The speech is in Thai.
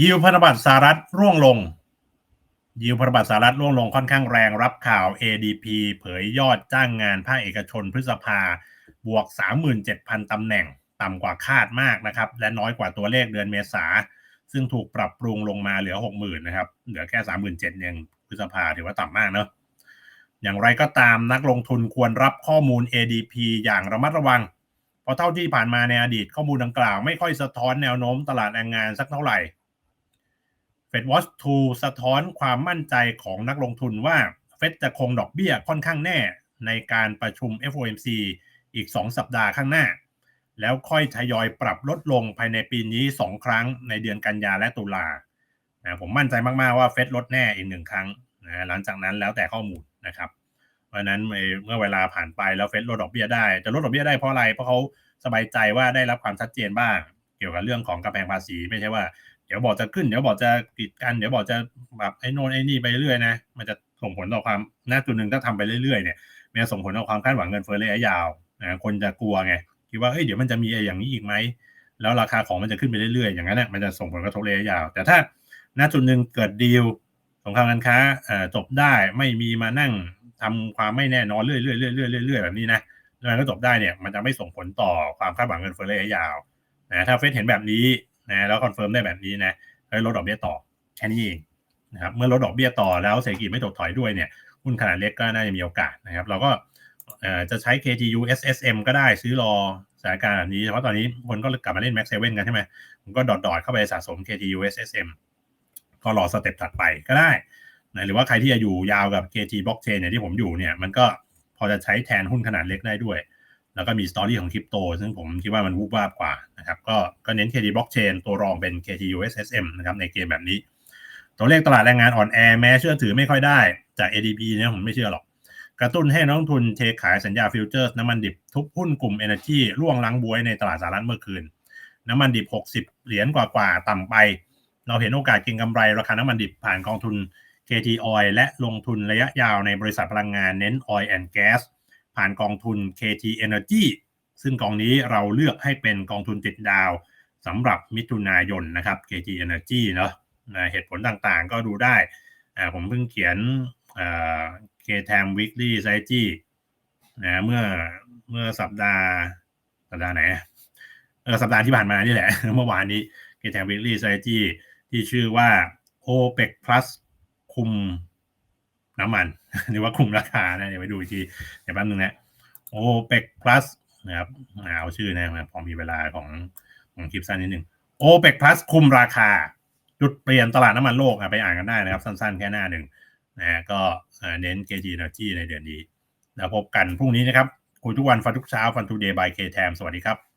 ยิวพันธบัตรสหรัฐร่วงลง ยิวพันธบัตรสหรัฐร่วงลงค่อนข้างแรงรับข่าว ADP เผยยอดจ้างงานภาคเอกชนพฤษภาบวก 37,000ตำแหน่ง ต่ำกว่าคาดมากนะครับ และน้อยกว่าตัวเลขเดือนเมษา ซึ่งถูกปรับปรุงลงมาเหลือ 60,000นะครับเหลือแค่ 37,000เองพฤษภาถือว่าต่ำมากเนอะอย่างไรก็ตามนักลงทุนควรรับข้อมูล ADP อย่างระมัดระวัง เพราะเท่าที่ผ่านมาในอดีตข้อมูลดังกล่าวไม่ค่อยสะท้อนแนวโน้มตลาดแรงงานสักเท่าไหร่ Fed Watch 2สะท้อนความมั่นใจของนักลงทุนว่าเฟดจะคงดอกเบี้ยค่อนข้างแน่ในการประชุม FOMC อีก 2 สัปดาห์ข้างหน้า แล้วค่อยทยอยปรับลดลงภายในปีนี้ 2 ครั้งในเดือนกันยาและตุลานะผมมั่นใจมาก ๆ ว่าเฟดลดแน่อีกหนึ่งครั้งนะหลังจากนั้นแล้วแต่ข้อมูลนะครับ เพราะฉะนั้นเมื่อเวลาผ่านไปแล้วเฟดลดดอกเบี้ยได้จะลดดอกเบี้ยได้เพราะอะไร เพราะเขาสบายใจว่าได้รับความชัดเจนบ้าง เกี่ยวกับเรื่องของกำแพงภาษี ไม่ใช่ว่า เดี๋ยวบอกจะขึ้น เดี๋ยวบอกจะปิดกัน เดี๋ยวบอกจะแบบไอ้โน่นไอ้นี่ไปเรื่อยนะ มันจะส่งผลต่อความน่าจุดหนึ่งถ้าทำไปเรื่อยๆเนี่ยมันจะส่งผลต่อความคาดหวังเงินเฟ้อระยะยาวนะคนจะกลัวไงคิดว่าเอ้ยเดี๋ยวมันจะมีอย่างนี้อีกไหมแล้วราคาของมันจะขึ้นไปเรื่อยๆ อย่างนั้นเนี่ยมันจะส่งผลกระทบระยะยาว แต่ถ้าณจุดหนึ่งเกิดดีลสงครามการค้าจบได้ไม่มีมานั่งทำความไม่แน่นอนเรื่อยๆเรื่อยๆเรื่อยๆแบบนี้นะแล้วมันก็จบได้เนี่ยมันจะไม่ส่งผลต่อความคาดหวังเงินเฟ้อระยะยาวนะถ้าเฟดเห็นแบบนี้ นะแล้วคอนเฟิร์มได้แบบนี้นะให้ลดดอกเบี้ยต่อแค่นี้เองนะครับเมื่อลดดอกเบี้ยต่อแล้วเศรษฐกิจไม่ถดถอยด้วยเนี่ยหุ้นขนาดเล็กก็น่าจะมีโอกาสนะครับเราก็จะใช้ KTU SSM ก็ได้ซื้อรอสถานการณ์แบบนี้เพราะตอนนี้คนก็กลับมาเล่น Max 7กันใช่ไหมผมก็ดอดๆเข้าไปสะสม KTU SSM ก็รอสเต็ปถัดไปก็ได้นะหรือว่าใครที่จะอยู่ยาวกับ KT Blockchain เนี่ยที่ผมอยู่เนี่ยมันก็พอจะใช้แทนหุ้นขนาดเล็กได้ด้วย แล้วก็มีสตอรี่ของคริปโตซึ่งผมคิดว่ามันวูบวาบกว่านะครับก็ก็เน้น KT Blockchain ตัวรองเป็น KTU SSM นะครับในเกมแบบนี้ ตัวเลขตลาดแรงงานอ่อนแอแม้เชื่อถือไม่ค่อยได้จาก ADP เนี่ยผมไม่เชื่อหรอก กระตุ้นให้นักลงทุนเทขายสัญญาฟิวเจอร์น้ำมันดิบทุบหุ้นกลุ่ม Energy ร่วงล้างบวยในตลาดสหรัฐเมื่อคืน น้ำมันดิบ 60 เหรียญกว่าๆต่ำไป เราเห็นโอกาสเก็งกำไรราคาน้ำมันดิบผ่านกองทุน KT Oil และลงทุนระยะยาวในบริษัทพลังงานเน้น Oil and Gas ผ่านกองทุน KT Energy ซึ่งกองนี้เราเลือกให้เป็นกองทุนติดดาวสำหรับมิถุนายนนะครับ KT Energy เนาะเหตุผลต่างๆก็ดูได้ ผมเพิ่งเขียน KTM Weekly Strategy นะเมื่อเมื่อสัปดาห์สัปดาห์ไหนเออสัปดาห์ที่ผ่านมานี่แหละ เมื่อวานนี้ KTM Weekly Strategy ที่ชื่อว่า OPEC Plus คุม น้ำมันหรือว่าคุมราคานะเดี๋ยวไปดูทีเดี๋ยวแป๊บนึงนะ OPEC Plus นะครับเอาชื่อนะพอมีเวลาของของคลิปสั้นนิดหนึ่ง OPEC Plus คุมราคาจุดเปลี่ยนตลาดน้ำมันโลกไปอ่านกันได้นะครับ สั้นๆ แค่หน้าหนึ่งนะก็เน้น KG Energy ในเดือนนี้ แล้วพบกันพรุ่งนี้นะครับคุยทุกวันฟันทุกเช้าฟันทูเดย์บายเคแทมสวัสดีครับ